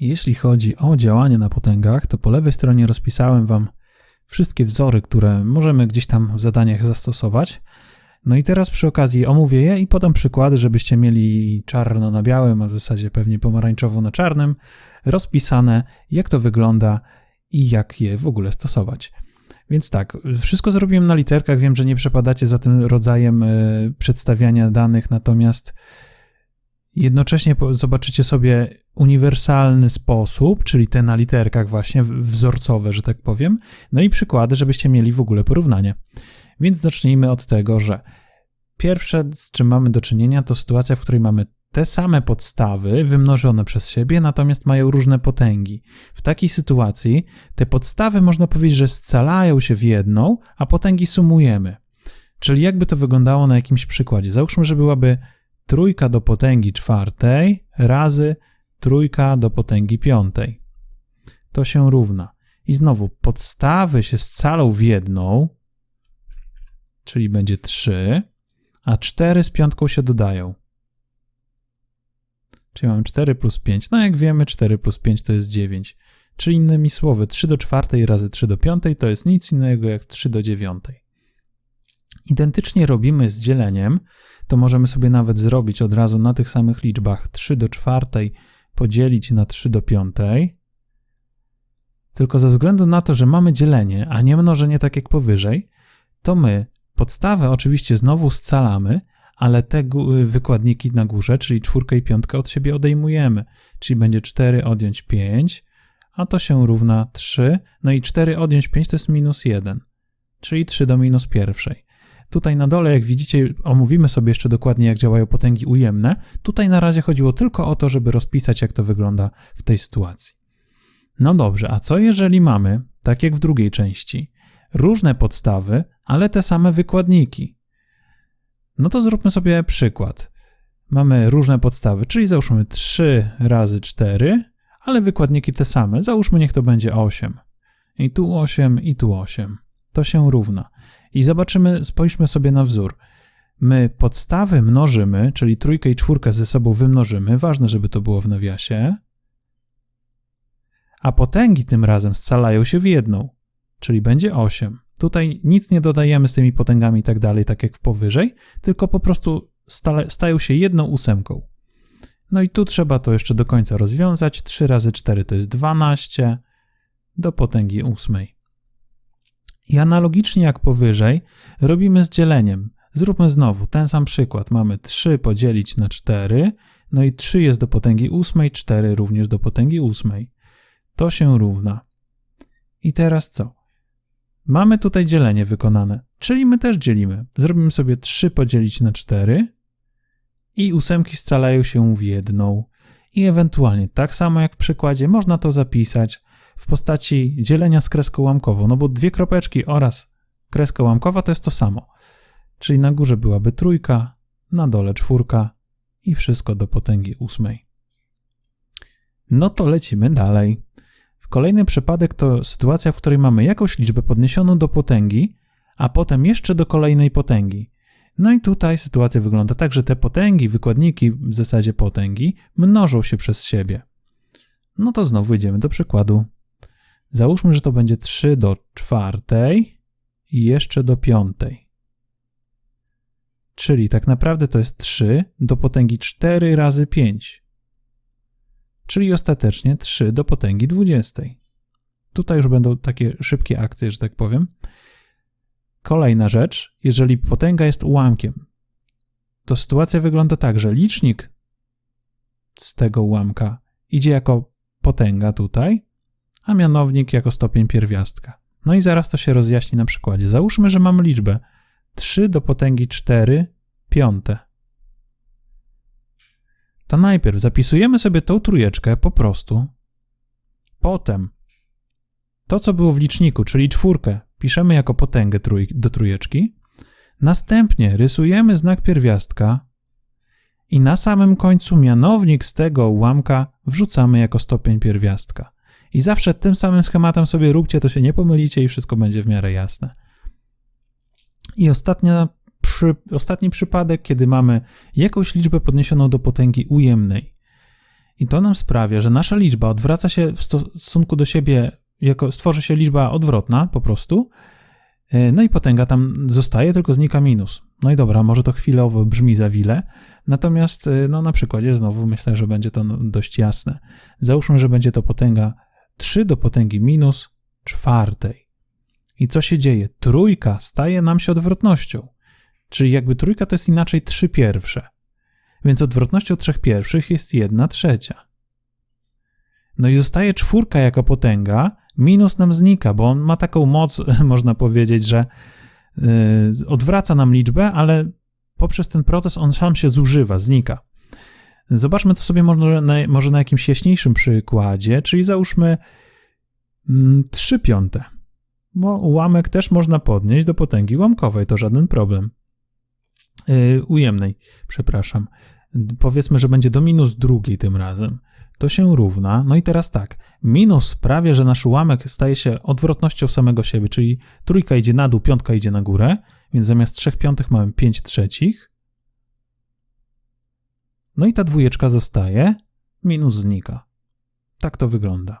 Jeśli chodzi o działanie na potęgach, to po lewej stronie rozpisałem Wam wszystkie wzory, które możemy gdzieś tam w zadaniach zastosować. No i teraz przy okazji omówię je i podam przykłady, żebyście mieli czarno na białym, a w zasadzie pewnie pomarańczowo na czarnym, rozpisane, jak to wygląda i jak je w ogóle stosować. Więc tak, wszystko zrobiłem na literkach. Wiem, że nie przepadacie za tym rodzajem y, przedstawiania danych, natomiast jednocześnie zobaczycie sobie uniwersalny sposób, czyli te na literkach właśnie, wzorcowe, że tak powiem, no i przykłady, żebyście mieli w ogóle porównanie. Więc zacznijmy od tego, że pierwsze, z czym mamy do czynienia, to sytuacja, w której mamy te same podstawy wymnożone przez siebie, natomiast mają różne potęgi. W takiej sytuacji te podstawy można powiedzieć, że scalają się w jedną, a potęgi sumujemy. Czyli jakby to wyglądało na jakimś przykładzie. Załóżmy, że byłaby trójka do potęgi czwartej razy trójka do potęgi piątej. To się równa. I znowu podstawy się scalą w jedną, czyli będzie 3, a 4 z piątką się dodają. Czyli mamy 4 plus 5. No jak wiemy, 4 plus 5 to jest 9. Czyli innymi słowy, 3 do 4 razy 3 do 5 to jest nic innego jak 3 do 9. Identycznie robimy z dzieleniem, to możemy sobie nawet zrobić od razu na tych samych liczbach 3 do 4 podzielić na 3 do 5. Tylko ze względu na to, że mamy dzielenie, a nie mnożenie tak jak powyżej, to my podstawę oczywiście znowu scalamy, ale te wykładniki na górze, czyli czwórkę i piątkę od siebie odejmujemy, czyli będzie 4 odjąć 5, a to się równa 3, no i 4 odjąć 5 to jest minus 1, czyli 3 do minus pierwszej. Tutaj na dole, jak widzicie, omówimy sobie jeszcze dokładnie, jak działają potęgi ujemne. Tutaj na razie chodziło tylko o to, żeby rozpisać, jak to wygląda w tej sytuacji. No dobrze, a co jeżeli mamy, tak jak w drugiej części, różne podstawy, ale te same wykładniki? No to zróbmy sobie przykład. Mamy różne podstawy, czyli załóżmy 3 razy 4, ale wykładniki te same. Załóżmy, niech to będzie 8. I tu 8, i tu 8. To się równa. I zobaczymy, spójrzmy sobie na wzór. My podstawy mnożymy, czyli trójkę i czwórkę ze sobą wymnożymy. Ważne, żeby to było w nawiasie. A potęgi tym razem scalają się w jedną, czyli będzie 8. Tutaj nic nie dodajemy z tymi potęgami i tak dalej, tak jak w powyżej, tylko po prostu stale, stają się jedną ósemką. No i tu trzeba to jeszcze do końca rozwiązać. 3 razy 4 to jest 12 do potęgi ósmej. I analogicznie jak powyżej, robimy z dzieleniem. Zróbmy znowu ten sam przykład. Mamy 3 podzielić na 4, no i 3 jest do potęgi ósmej, 4 również do potęgi ósmej. To się równa. I teraz co? Mamy tutaj dzielenie wykonane, czyli my też dzielimy. Zrobimy sobie 3 podzielić na 4 i ósemki scalają się w jedną. I ewentualnie, tak samo jak w przykładzie, można to zapisać w postaci dzielenia z kreską łamkową, no bo dwie kropeczki oraz kreska łamkowa to jest to samo. Czyli na górze byłaby trójka, na dole czwórka i wszystko do potęgi ósmej. No to lecimy dalej. Kolejny przypadek to sytuacja, w której mamy jakąś liczbę podniesioną do potęgi, a potem jeszcze do kolejnej potęgi. No i tutaj sytuacja wygląda tak, że te potęgi, wykładniki w zasadzie potęgi, mnożą się przez siebie. No to znowu idziemy do przykładu. Załóżmy, że to będzie 3 do czwartej i jeszcze do piątej. Czyli tak naprawdę to jest 3 do potęgi 4 razy 5 czyli ostatecznie 3 do potęgi 20. Tutaj już będą takie szybkie akcje, że tak powiem. Kolejna rzecz, jeżeli potęga jest ułamkiem, to sytuacja wygląda tak, że licznik z tego ułamka idzie jako potęga tutaj, a mianownik jako stopień pierwiastka. No i zaraz to się rozjaśni na przykładzie. Załóżmy, że mamy liczbę 3 do potęgi 4 piąte to najpierw zapisujemy sobie tą trójeczkę po prostu. Potem to, co było w liczniku, czyli czwórkę, piszemy jako potęgę trój do trójeczki. Następnie rysujemy znak pierwiastka i na samym końcu mianownik z tego ułamka wrzucamy jako stopień pierwiastka. I zawsze tym samym schematem sobie róbcie, to się nie pomylicie i wszystko będzie w miarę jasne. I ostatnia przy, ostatni przypadek, kiedy mamy jakąś liczbę podniesioną do potęgi ujemnej. I to nam sprawia, że nasza liczba odwraca się w stosunku do siebie, jako stworzy się liczba odwrotna po prostu, e, no i potęga tam zostaje, tylko znika minus. No i dobra, może to chwilowo brzmi za wile, natomiast e, no, na przykładzie znowu myślę, że będzie to no, dość jasne. Załóżmy, że będzie to potęga 3 do potęgi minus czwartej. I co się dzieje? Trójka staje nam się odwrotnością. Czyli jakby trójka to jest inaczej 3 pierwsze. Więc odwrotnością trzech pierwszych jest jedna trzecia. No i zostaje czwórka jako potęga, minus nam znika, bo on ma taką moc, można powiedzieć, że yy, odwraca nam liczbę, ale poprzez ten proces on sam się zużywa, znika. Zobaczmy to sobie może na, może na jakimś jaśniejszym przykładzie, czyli załóżmy mm, 3 piąte. Bo ułamek też można podnieść do potęgi ułamkowej, to żaden problem. Yy, ujemnej, przepraszam. Powiedzmy, że będzie do minus drugiej tym razem. To się równa. No i teraz tak. Minus sprawia, że nasz ułamek staje się odwrotnością samego siebie, czyli trójka idzie na dół, piątka idzie na górę, więc zamiast trzech piątych mamy pięć trzecich. No i ta dwójeczka zostaje, minus znika. Tak to wygląda.